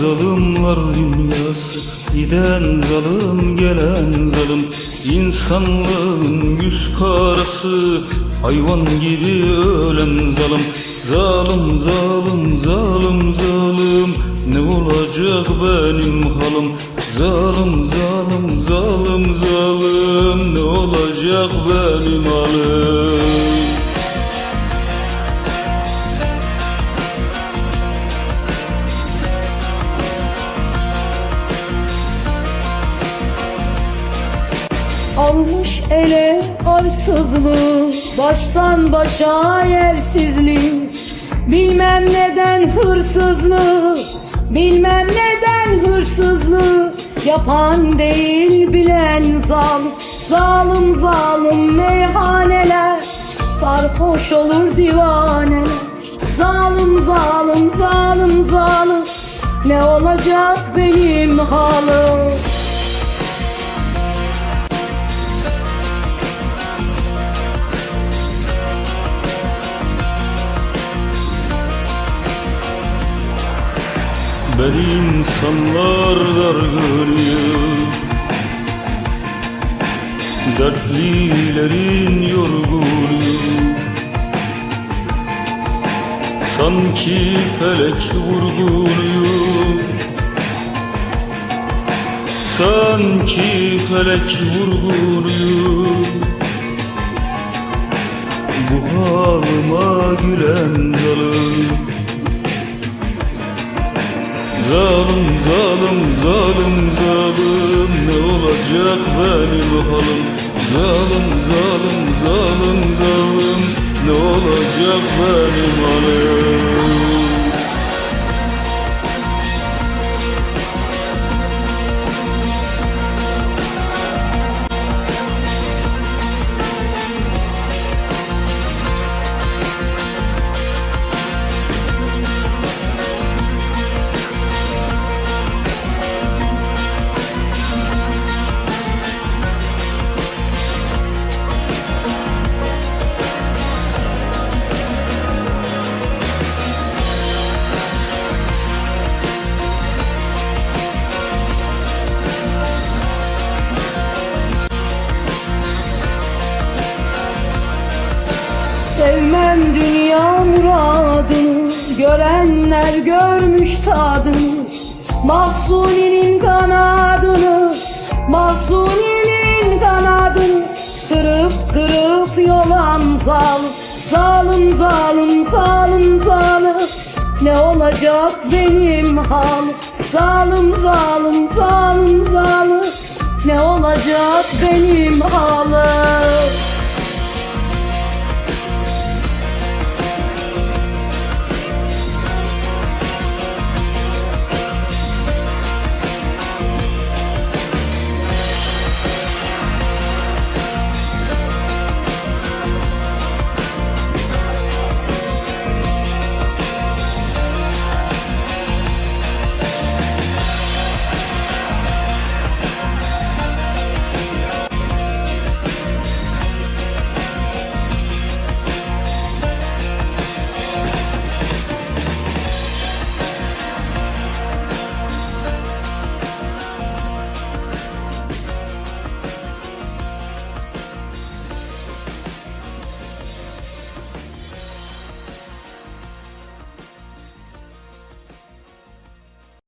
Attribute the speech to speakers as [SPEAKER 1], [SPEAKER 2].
[SPEAKER 1] zalimler dünyası Giden zalim gelen zalim. İnsanlığın yüz karası Hayvan gibi ölen zalim. Zalim zalim zalim zalim. Ne olacak benim halim Zalim zalim zalim zalim. Ne olacak benim halim
[SPEAKER 2] Almış ele arsızlığı Baştan başa yersizliği Bilmem neden hırsızlığı Bilmem neden hırsızlığı Yapan değil bilen zalim Zalim zalim meyhaneler. Sarhoş olur divaneler Zalim zalim zalim zalim. Ne olacak benim halim
[SPEAKER 1] Ben insanlar dargınıyım Dertlilerin yorgunuyum Sanki felek vurgunuyum Sanki felek vurgunuyum Bu halıma gülen zalim Zalim zalim zalim zalim ne olacak benim halim? Zalim zalim zalim zalim ne olacak benim halim
[SPEAKER 2] Sevmem dünya muradını Görenler görmüş tadını. Mahzuninin kanadını Mahzuninin kanadını. Kırıp kırıp yolan zalim Zalim zalim zalim zalim. Ne olacak benim halim Zalim zalim zalim zalim. Ne olacak benim halim